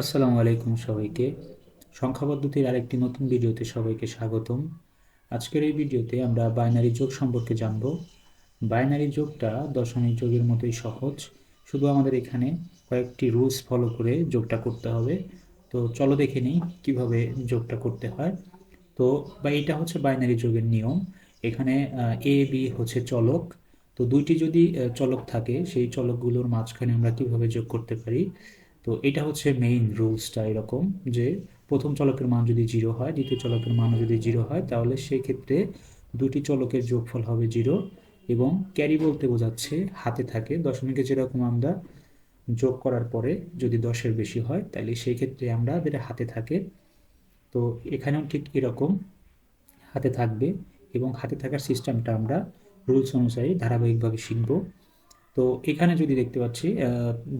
আসসালামু আলাইকুম সবাইকে। সংখ্যা পদ্ধতির আরেকটি নতুন ভিডিওতে সবাইকে স্বাগতম। আজকের এই ভিডিওতে আমরা বাইনারি যোগ সম্পর্কে জানব। বাইনারি যোগটা দশমিক যোগের মতোই সহজ। শুধু আমাদের এখানে কয়েকটি রুলস ফলো করে যোগটা করতে হবে। তো চলো দেখে নিই কীভাবে যোগটা করতে হয়। তো বা এটা হচ্ছে বাইনারি যোগের নিয়ম। এখানে এ বি হচ্ছে চলক। তো দুইটি যদি চলক থাকে, সেই চলকগুলোর মাঝখানে আমরা কীভাবে যোগ করতে পারি? তো এটা হচ্ছে মেইন রুলসটা এরকম যে প্রথম চলকের মান যদি জিরো হয়, দ্বিতীয় চলকের মানও যদি জিরো হয়, তাহলে সেই ক্ষেত্রে দুটি চলকের যোগফল হবে জিরো এবং ক্যারি বলতে বোঝাচ্ছে হাতে থাকে। দশমিকে যেরকম আমরা যোগ করার পরে যদি দশের বেশি হয় তাহলে সেই ক্ষেত্রে আমরা যেটা হাতে থাকে। তো এখানেও ঠিক এরকম হাতে থাকবে এবং হাতে থাকার সিস্টেমটা আমরা রুলস অনুযায়ী ধারাবাহিকভাবে শিখব। তো এখানে যদি দেখতে পাচ্ছি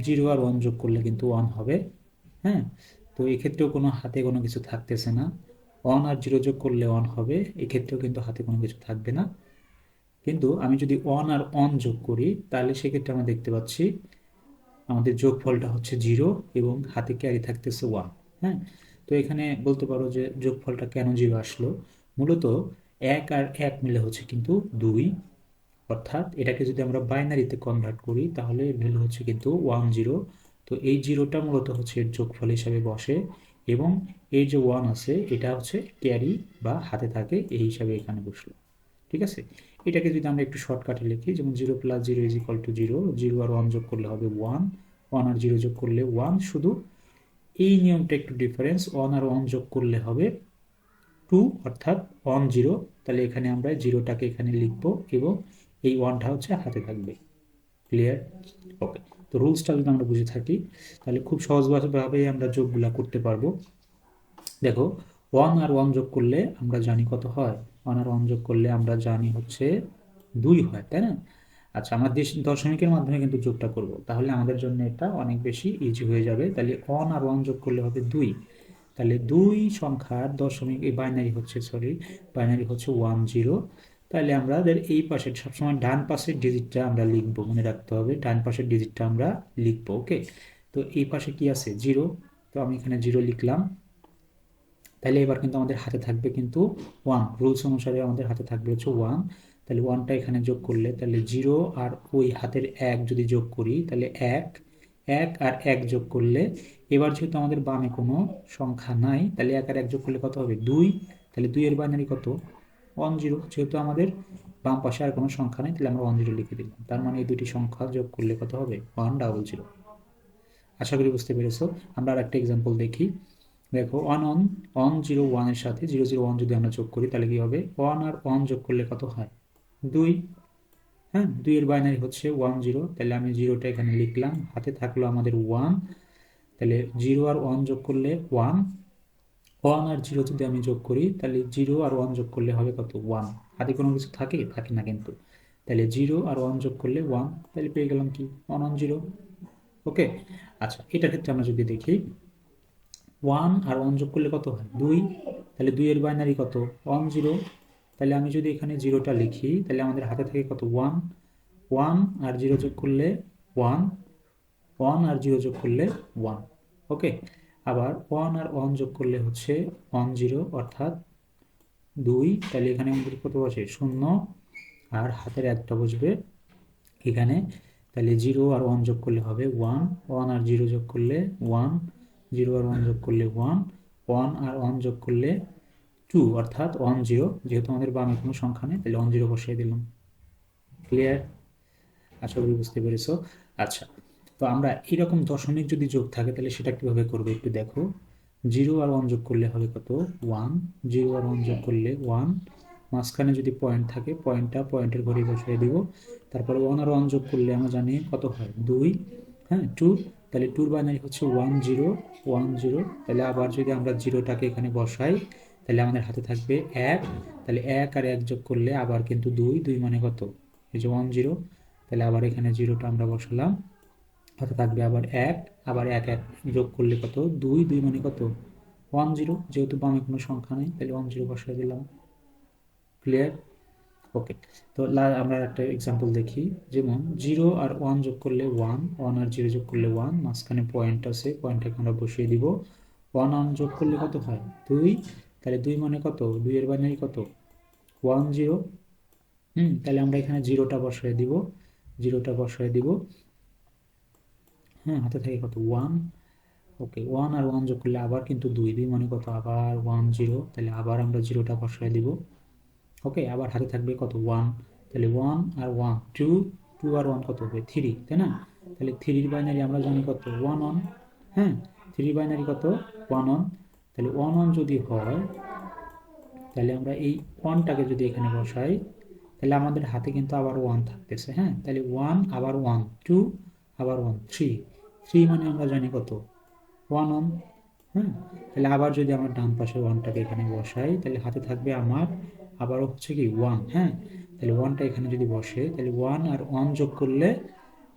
জিরো আর ওয়ান যোগ করলে কিন্তু ওয়ান হবে হ্যাঁ? তো এক্ষেত্রেও কোনো হাতে কোনো কিছু থাকতেছে না। ওয়ান আর জিরো যোগ করলে ওয়ান হবে, এক্ষেত্রেও কিন্তু হাতে কোনো কিছু থাকবে না। কিন্তু আমি যদি ওয়ান আর অন যোগ করি, তাহলে সেক্ষেত্রে আমরা দেখতে পাচ্ছি আমাদের যোগফলটা হচ্ছে জিরো এবং হাতে ক্যারি থাকতেছে ওয়ান হ্যাঁ? তো এখানে বলতে পারো যে যোগফলটা কেন জিরো আসলো? মূলত এক আর এক মিলে হচ্ছে কিন্তু দুই অর্থাৎ এটাকে যদি আমরা বাইনারিতে কনভার্ট করি, তাহলে ভ্যালু হচ্ছে কিন্তু ওয়ান জিরো তো এই জিরোটা মূলত হচ্ছে এর যোগফল হিসাবে বসে এবং এই যে ওয়ান আছে, এটা হচ্ছে ক্যারি বা হাতে থাকে এই হিসাবে এখানে বসল। ঠিক আছে? এটাকে যদি আমরা একটু শর্টকাটে লিখি, যেমন zero plus zero is equal to zero zero R one যোগ করলে হবে ওয়ান ওয়ান আর জিরো যোগ করলে ওয়ান শুধু এই নিয়মটা একটু ডিফারেন্স ওয়ান আর ওয়ান যোগ করলে হবে টু অর্থাৎ ওয়ান জিরো তাহলে এখানে আমরা জিরোটাকে এখানে লিখব এবং এই ওয়ানটা হচ্ছে হাতে থাকবে। ক্লিয়ার ওকে তো রুলসটা যদি আমরা বুঝে থাকি, তাহলে খুব সহজভাবেই আমরা যোগগুলা করতে পারব। দেখো, ওয়ান আর ওয়ান যোগ করলে আমরা জানি কত হয়? ওয়ান আর ওয়ান যোগ করলে আমরা জানি হচ্ছে দুই হয়, তাই না? আচ্ছা আমরা দশমিকের মাধ্যমে কিন্তু যোগটা করব। তাহলে আমাদের জন্য এটা অনেক বেশি ইজি হয়ে যাবে। তাহলে ওয়ান আর ওয়ান যোগ করলে হবে দুই। তাহলে দুই সংখ্যার দশমিক, এই বাইনারি হচ্ছে সরি বাইনারি হচ্ছে ওয়ান জিরো তাহলে আমাদের এই পাশের সবসময় ডান পাশের ডিজিটটা আমরা লিখব, মনে রাখতে হবে। ডান পাশের ডিজিটটা আমরা লিখব ওকে তো এই পাশে কি আছে? জিরো তো আমি এখানে জিরো লিখলাম। তাহলে এবার কিন্তু আমাদের হাতে থাকবে কিন্তু ওয়ান রুলস অনুসারে আমাদের হাতে থাকবে হচ্ছে ওয়ান তাহলে ওয়ানটা এখানে যোগ করলে তাহলে জিরো আর ওই হাতের এক যদি যোগ করি, তাহলে এক। এক আর এক যোগ করলে, এবার যেহেতু আমাদের বামে কোনো সংখ্যা নাই, তাহলে এক আর এক যোগ করলে কত হবে? দুই। তাহলে দুইয়ের বাইনারি কত? ওয়ান জিরো যেহেতু আমাদের বাম পাশে আর কোনো সংখ্যা নেই, তাহলে আমরা ওয়ান জিরো লিখে দিলাম। তার মানে এই দুটি সংখ্যা যোগ করলে কত হবে? ওয়ান ডাবল জিরো আশা করি বুঝতে পেরেছ। আমরা আর একটা এক্সাম্পল দেখি দেখো ওয়ান ওয়ান ওয়ান জিরো ওয়ানের সাথে জিরো জিরো ওয়ান যদি আমরা যোগ করি, তাহলে কি হবে? ওয়ান আর ওয়ান যোগ করলে কত হয়? দুই। হ্যাঁ দুইয়ের বাইনারি হচ্ছে ওয়ান জিরো তাহলে আমি জিরোটা এখানে লিখলাম। হাতে থাকল আমাদের ওয়ান তাহলে জিরো আর ওয়ান যোগ করলে ওয়ান ওয়ান আর জিরো যদি আমি যোগ করি, তাহলে জিরো আর ওয়ান যোগ করলে হবে কত? ওয়ান হাতে কোনো কিছু থাকে? থাকে না কিন্তু। তাহলে জিরো আর ওয়ান যোগ করলে ওয়ান তাহলে পেয়ে গেলাম কি? ওয়ান ওয়ান জিরো ওকে আচ্ছা এটার ক্ষেত্রে আমরা যদি দেখি ওয়ান আর ওয়ান যোগ করলে কত হয়? দুই। তাহলে দুইয়ের বাইনারি কত? ওয়ান জিরো তাহলে আমি যদি এখানে জিরোটা লিখি, তাহলে আমাদের হাতে থাকে কত? ওয়ান ওয়ান আর জিরো যোগ করলে ওয়ান ওয়ান আর জিরো যোগ করলে ওয়ান ওকে আবার ওয়ান আর ওয়ান যোগ করলে হচ্ছে ওয়ান জিরো অর্থাৎ দুই। তাহলে এখানে আমাদের কত বসে? শূন্য। আর হাতের একটা বসবে এখানে। তাহলে জিরো আর ওয়ান যোগ করলে হবে ওয়ান ওয়ান আর জিরো যোগ করলে ওয়ান জিরো আর ওয়ান যোগ করলে ওয়ান ওয়ান আর ওয়ান যোগ করলে টু অর্থাৎ ওয়ান জিরো যেহেতু আমাদের বামে কোনো সংখ্যা নেই, তাহলে ওয়ান জিরো বসিয়ে দিলাম। ক্লিয়ার আশা করি বুঝতে পেরেছ। আচ্ছা তো আমরা এরকম দশমিক যদি যোগ থাকে, তাহলে সেটা কীভাবে করব একটু দেখো। জিরো আর ওয়ান যোগ করলে হবে কত? ওয়ান জিরো আর ওয়ান যোগ করলে ওয়ান মাঝখানে যদি পয়েন্ট থাকে পয়েন্টটা পয়েন্টের ঘরে বসিয়ে দিব। তারপরে ওয়ান আর ওয়ান যোগ করলে আমরা জানি কত হয়? দুই। হ্যাঁ টু তাহলে টুর বাইনারি হচ্ছে ওয়ান জিরো ওয়ান জিরো তাহলে আবার যদি আমরা জিরোটাকে এখানে বসাই, তাহলে আমাদের হাতে থাকবে এক। তাহলে এক আর এক যোগ করলে আবার কিন্তু দুই। দুই মানে কত? এই যে ওয়ান জিরো তাহলে আবার এখানে জিরোটা আমরা বসালাম। হাতে থাকবে আবার এক আবার এক এক যোগ করলে কত? দুই দুই মানে কত? ওয়ান জিরো যেহেতু বামে কোনো সংখ্যা নেই, তাহলে ওয়ান জিরো বসাই দিলাম। ক্লিয়ার ওকে তো আমরা একটা এক্সাম্পল দেখি। যেমন জিরো আর ওয়ান যোগ করলে ওয়ান ওয়ান আর জিরো যোগ করলে ওয়ান মাঝখানে পয়েন্ট আছে পয়েন্টটাকে আমরা বসিয়ে দিব। ওয়ান ওয়ান যোগ করলে কত হয়? দুই। তাহলে দুই মানে কত? দুইয়ের বাইনারি কত? ওয়ান জিরো হুম, তাহলে আমরা এখানে জিরোটা বসায় দিব। জিরোটা বসায় দিব। হ্যাঁ হাতে থাকে কত? ওয়ান ওকে ওয়ান আর ওয়ান যোগ করলে আবার কিন্তু দুই। দুই মানে কত? আবার ওয়ান জিরো তাহলে আবার আমরা জিরোটা বসায় দিব। ওকে আবার হাতে থাকবে কত? ওয়ান তাহলে ওয়ান আর ওয়ান টু টু আর ওয়ান কত হবে? থ্রি তাই না? তাহলে থ্রির বাইনারি আমরা জানি কত? ওয়ান ওয়ান হ্যাঁ থ্রি বাইনারি কত? ওয়ান ওয়ান তাহলে ওয়ান ওয়ান যদি হয়, তাহলে আমরা এই ওয়ানটাকে যদি এখানে বসাই, তাহলে আমাদের হাতে কিন্তু আবার ওয়ান থাকতেছে হ্যাঁ? তাহলে ওয়ান আবার ওয়ান টু আবার ওয়ান থ্রি থ্রি মানে আমরা জানি কত? ওয়ান ওয়ান হ্যাঁ তাহলে আবার যদি আমার ডান পাশে ওয়ানটাকে এখানে বসাই, তাহলে হাতে থাকবে আমার আবারও হচ্ছে কি ওয়ান হ্যাঁ? তাহলে ওয়ানটা এখানে যদি বসে, তাহলে ওয়ান আর ওয়ান যোগ করলে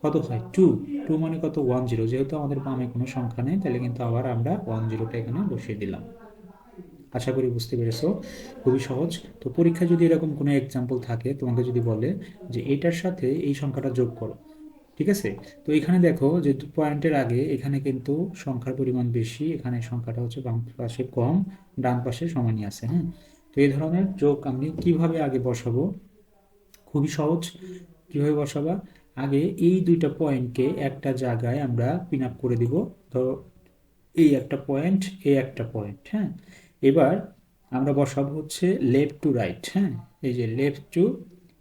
কত হয়? টু টু মানে কত? ওয়ান জিরো যেহেতু আমাদের বামে কোনো সংখ্যা নেই, তাহলে কিন্তু আবার আমরা ওয়ান জিরোটা এখানে বসিয়ে দিলাম। আশা করি বুঝতে পেরেছ? খুবই সহজ। তো পরীক্ষা যদি এরকম কোনো এক্সাম্পল থাকে, তোমাকে যদি বলে যে এটার সাথে এই সংখ্যাটা যোগ করো ঠিক আছে? তো এখানে দেখো যে পয়েন্টের আগে এখানে কিন্তু সংখ্যার পরিমাণ বেশি, এখানে সংখ্যাটা হচ্ছে বাম পাশে কম, ডান পাশে সমানই আছে হ্যাঁ? তো এই ধরনের যোগ আমি কীভাবে আগে বসাবো? খুবই সহজ। কীভাবে বসাবা? আগে এই দুইটা পয়েন্টকে একটা জায়গায় আমরা পিন আপ করে দিব। ধরো এই একটা পয়েন্ট এই একটা পয়েন্ট হ্যাঁ? এবার আমরা বসাবো হচ্ছে লেফট টু রাইট হ্যাঁ? এই যে লেফট টু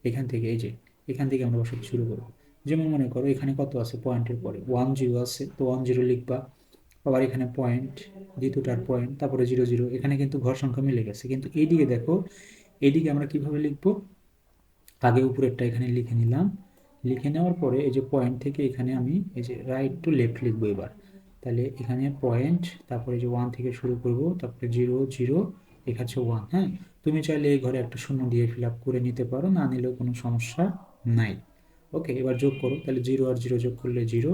এখান থেকে, এই যে, এখান থেকে আমরা বসাতে শুরু করব। যেমন মনে করো এখানে কত আছে পয়েন্টের পরে? ওয়ান জিরো আছে, তো ওয়ান জিরো লিখবা। আবার এখানে পয়েন্ট দ্বিতীয়টার পয়েন্ট তারপরে জিরো জিরো এখানে কিন্তু ঘর সংখ্যা মিলে গেছে। কিন্তু এইদিকে দেখো, এইদিকে আমরা কীভাবে লিখব? আগে উপরেরটা এখানে লিখে নিলাম। লিখে নেওয়ার পরে এই যে পয়েন্ট থেকে এখানে আমি এই যে রাইট টু লেফট লিখব এবার। তাহলে এখানে পয়েন্ট তারপরে যে ওয়ান থেকে শুরু করব, তারপরে জিরো জিরো এখানে ওয়ান হ্যাঁ? তুমি চাইলে এই ঘরে একটা শূন্য দিয়ে ফিল আপ করে নিতে পারো, না নিলেও কোনো সমস্যা নাই। ওকে এবার যোগ করো, তাহলে জিরো আর জিরো যোগ করলে জিরো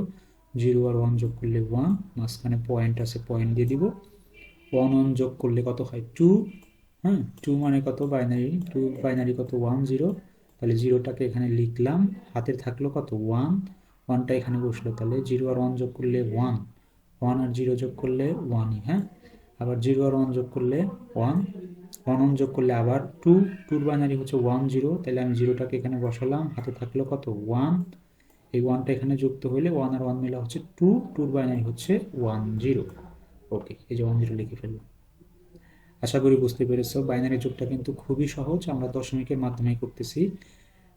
জিরো আর ওয়ান যোগ করলে ওয়ান মাঝখানে পয়েন্ট আছে পয়েন্ট দিয়ে দিব। ওয়ান ওয়ান যোগ করলে কত হয়? টু হ্যাঁ টু মানে কত? বাইনারি টু বাইনারি কত? ওয়ান জিরো তাহলে জিরোটাকে এখানে লিখলাম হাতের থাকল কত? ওয়ান ওয়ানটা এখানে বসল, তাহলে জিরো আর ওয়ান যোগ করলে ওয়ান ওয়ান আর জিরো যোগ করলে ওয়ানই হ্যাঁ? আবার জিরো আর ওয়ান যোগ করলে ওয়ান ওয়ান যোগ করলে আবার টু টুর বাইনারি হচ্ছে ওয়ান জিরো তাহলে আমি জিরোটাকে এখানে বসালাম, হাতে থাকল কত? ওয়ান এই ওয়ানটা এখানে যুক্ত হলে ওয়ান আর ওয়ান মিলা হচ্ছে টু টুর বাইনারি হচ্ছে ওয়ান জিরো ওকে এই যে ওয়ান জিরো লিখে ফেললাম। আশা করি বুঝতে পেরেছ, বাইনারি যোগটা কিন্তু খুবই সহজ, আমরা দশমিকের মাধ্যমে করতেছি।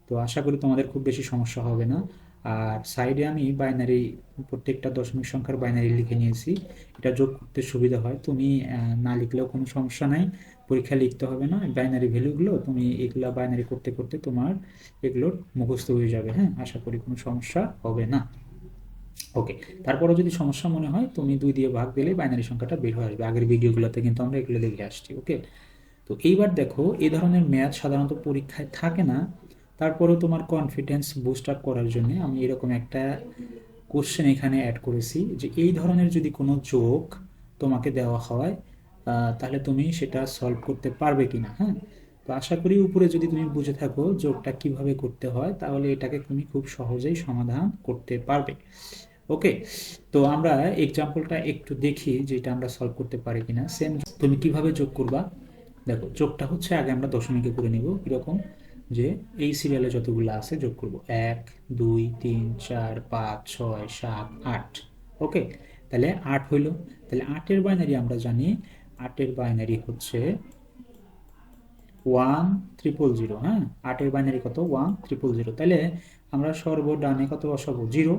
তো আশা করি তোমাদের খুব বেশি সমস্যা হবে না। আর সাইডে আমি বাইনারি প্রত্যেকটা দশমিক সংখ্যার বাইনারি লিখে নিয়েছি। এটা যোগ করতে সুবিধা হয়। তুমি না লিখলেও কোনো সমস্যা নাই। পরীক্ষা লিখতে হবে না। বাইনারি ভ্যালুগুলো তুমি এগুলা বাইনারি করতে করতে তোমার এগুলোর মুখস্থ হয়ে যাবে। হ্যাঁ আশা করি কোনো সমস্যা হবে না। ওকে তারপরে যদি সমস্যা মনে হয়, তুমি দুই দিয়ে ভাগ দিলে বাইনারি সংখ্যাটা বের হয়ে আসবে। আগের ভিডিওগুলোতে কিন্তু আমরা এগুলো দেখে আসছি। ওকে তো এইবার দেখো, এই ধরনের ম্যাথ সাধারণত পরীক্ষায় থাকে না। তারপরেও তোমার কনফিডেন্স বুস্ট আপ করার জন্য আমি এরকম একটা কোশ্চেন এখানে অ্যাড করেছি যে এই ধরনের যদি কোনো যোগ তোমাকে দেওয়া হয় তাহলে তুমি সেটা সলভ করতে পারবে কিনা হ্যাঁ? তো আশা করি উপরে যদি তুমি বুঝে থাকো যোগটা কীভাবে করতে হয়, তাহলে এটাকে তুমি খুব সহজেই সমাধান করতে পারবে। ওকে তো আমরা এক্সাম্পলটা একটু দেখি যে এটা আমরা সলভ করতে পারি কিনা। সেম তুমি কীভাবে যোগ করবা? দেখো যোগটা হচ্ছে আগে আমরা দশমিকে করে নিব, কীরকম? যে এই সিরিয়ালে যতগুলো আছে যোগ করব। এক, দুই, তিন, চার, পাঁচ, ছয়, সাত, আট। ওকে তাহলে আট হইল। তাহলে আটের বাইনারি আমরা জানি। আটের বাইনারি হচ্ছে ওয়ান ট্রিপল জিরো হ্যাঁ? আটের বাইনারি কত? ওয়ান ট্রিপল জিরো তাহলে আমরা সর্বডানে কত বসাবো? জিরো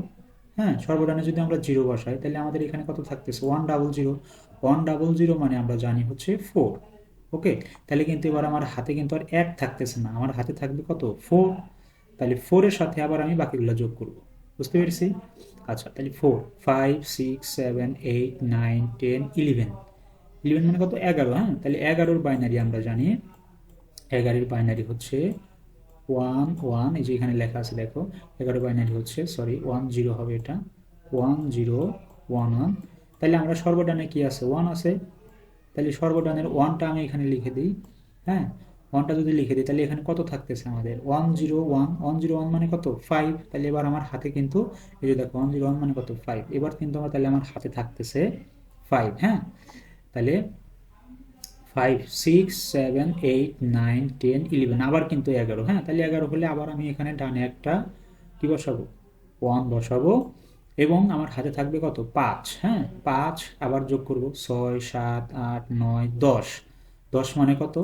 হ্যাঁ? সর্বডানে যদি আমরা জিরো বসাই, তাহলে আমাদের এখানে কত থাকতেছে? One double zero one double zero মানে আমরা জানি হচ্ছে ফোর ওকে তাহলে কিন্তু এবার আমার হাতে কিন্তু আর এক থাকতেছে না। আমার হাতে থাকবে কত? ফোর তাহলে ফোরের সাথে আবার আমি বাকিগুলো যোগ করব। বুঝতে পেরেছি? আচ্ছা তাহলে four five six seven eight nine ten eleven eleven মানে কত? এগারো হ্যাঁ? তাহলে এগারোর বাইনারি আমরা জানি। এগারোর বাইনারি হচ্ছে ওয়ান ওয়ান এই যে এখানে লেখা আছে, দেখো। এগারো বাইনারি হচ্ছে সরি ওয়ান জিরো হবে এটা। ওয়ান জিরো ওয়ান ওয়ান তাহলে আমরা সর্বডানে কি আছে? ওয়ান আছে। তাহলে সর্বডানের ওয়ানটা আমি এখানে লিখে দিই হ্যাঁ? ওয়ানটা যদি লিখে দিই, তাহলে এখানে কত থাকতেছে আমাদের? One zero one one zero one মানে কত? ফাইভ তাহলে এবার আমার হাতে কিন্তু, এই যে দেখো ওয়ান জিরো ওয়ান মানে কত? ফাইভ এবার কিন্তু আমার তাহলে আমার হাতে থাকতেছে ফাইভ হ্যাঁ? তাহলে five six seven eight nine ten eleven আবার কিন্তু এগারো হ্যাঁ? তাহলে এগারো হলে আবার আমি এখানে ডানে একটা কি বসাবো? ওয়ান বসাবো। এবং আমার হাতে থাকবে কত? পাঁচ হ্যাঁ? পাঁচ, আবার যোগ করব ছয়, সাত, আট, নয়, দশ। দশ মানে কত?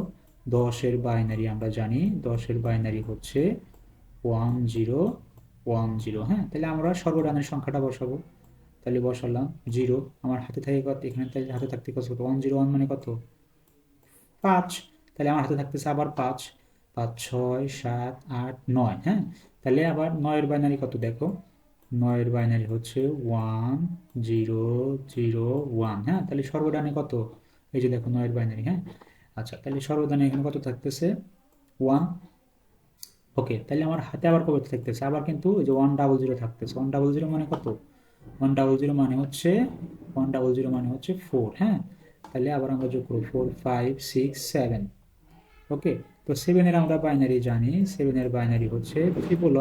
দশের বাইনারি আমরা জানি। দশের বাইনারি হচ্ছে ওয়ান জিরো ওয়ান জিরো হ্যাঁ? তাহলে আমরা সর্বডানের সংখ্যাটা বসাবো। তাহলে বসালাম জিরো আমার হাতে থাকে কত? এখানে তাহলে হাতে থাকতে কত? ওয়ান জিরো ওয়ান মানে কত? পাঁচ। তাহলে আমার হাতে থাকতেছে আবার পাঁচ। পাঁচ, ছয়, সাত, আট, নয় হ্যাঁ? তাহলে আবার নয়ের বাইনারি কত? দেখো নয়ের বাইনারি হচ্ছে ওয়ান জিরো জিরো ওয়ান। হ্যাঁ তাহলে সর্বদানে কত? এই যে দেখো, নয়ের বাইনারি হ্যাঁ? আচ্ছা তাহলে সর্বদানে এখানে কত থাকতেছে? ওয়ান। ওকে, তাহলে আমার হাতে আবার কত থাকতেছে। আবার কিন্তু ওই যে ওয়ান ডাবল জিরো থাকতেছে। ওয়ান ডাবল জিরো মানে কত? ওয়ান ডাবল জিরো মানে হচ্ছে, ওয়ান ডাবল জিরো মানে হচ্ছে ফোর হ্যাঁ? তাহলে আবার আমরা যোগ করব four, five, six, seven. Okay, তো সেভেনের আমরা বাইনারি জানি। সেভেনের বাইনারি হচ্ছে ট্রিপল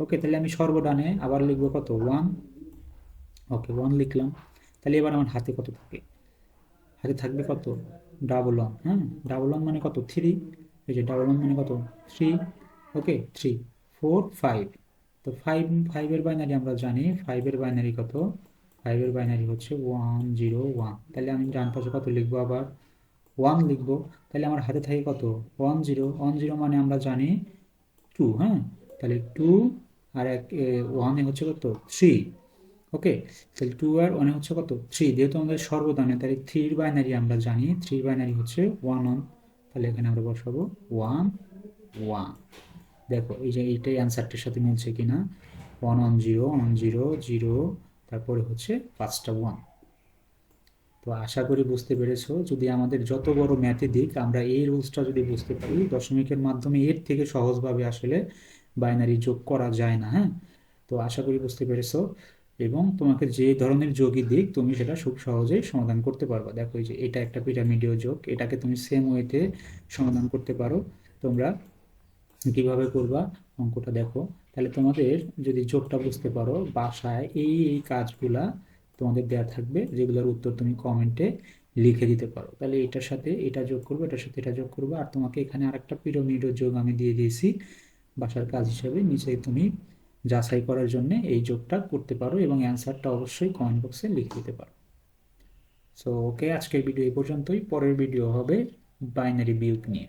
ওকে তাহলে আমি সর্বডানে আবার লিখব কত? ওয়ান ওকে ওয়ান লিখলাম। তাহলে এবার আমার হাতে কত থাকে? হাতে থাকবে কত? ডাবল ওয়ান হ্যাঁ? ডাবল ওয়ান মানে কত? থ্রি এই যে ডাবল ওয়ান মানে কত? Three okay three four five তো ফাইভ ফাইভের বাইনারি আমরা জানি। ফাইভের বাইনারি কত? ফাইভের বাইনারি হচ্ছে ওয়ান জিরো ওয়ান তাহলে আমি ডান পাশে কত লিখব আবার? ওয়ান লিখব। তাহলে আমার হাতে থাকে কত? ওয়ান জিরো ওয়ান জিরো মানে আমরা জানি টু হ্যাঁ? তাহলে টু আর এক ওয়ানে হচ্ছে কত? থ্রি ওকে তাহলে টু আর ওয়ানে হচ্ছে কত? থ্রি যেহেতু আমাদের সর্বদানে, তাহলে থ্রির বাইনারি আমরা জানি থ্রির বাইনারি হচ্ছে ওয়ান ওয়ান তাহলে এখানে আমরা বসাবো ওয়ান ওয়ান দেখো, এই যে এইটাই অ্যান্সারটির সাথে মিলছে কি না one one zero one zero zero তারপরে হচ্ছে পাঁচটা ওয়ান তো আশা করি বুঝতে পেরেছ, যদি আমাদের যত বড় ম্যাথে দিক, আমরা এই রুলসটা যদি বুঝতে পারি, দশমিকের মাধ্যমে এর থেকে সহজভাবে আসলে বাইনারি যোগ করা যায় না হ্যাঁ? তো আশা করি বুঝতে পেরেছ। এবং তোমাকে যে ধরনের যোগই দিক, তুমি সেটা খুব সহজেই সমাধান করতে পারবা। দেখো, এই যে এটা একটা পিরামিডীয় যোগ, এটাকে তুমি সেম ওয়েতে সমাধান করতে পারো। তোমরা কীভাবে করবা? অঙ্কটা দেখো। তাহলে তোমাদের যদি যোগটা বুঝতে পারো, বাসায় এই এই কাজগুলা তোমাদের দেওয়া থাকবে, যেগুলোর উত্তর তুমি কমেন্টে লিখে দিতে পারো। তাহলে এটার সাথে এটা যোগ করব, এটার সাথে এটা যোগ করব। আর তোমাকে এখানে আরেকটা পিরামিডের যোগ আমি দিয়ে দিয়েছি। বাসার কাজ হিসেবে নিচে তুমি যাচাই করার জন্য এই যোগটা করতে পারো এবং অ্যান্সারটা অবশ্যই কমেন্ট বক্সে লিখে দিতে পারো। সো ওকে আজকের ভিডিও এই পর্যন্তই। পরের ভিডিও হবে বাইনারি বিউক নিয়ে।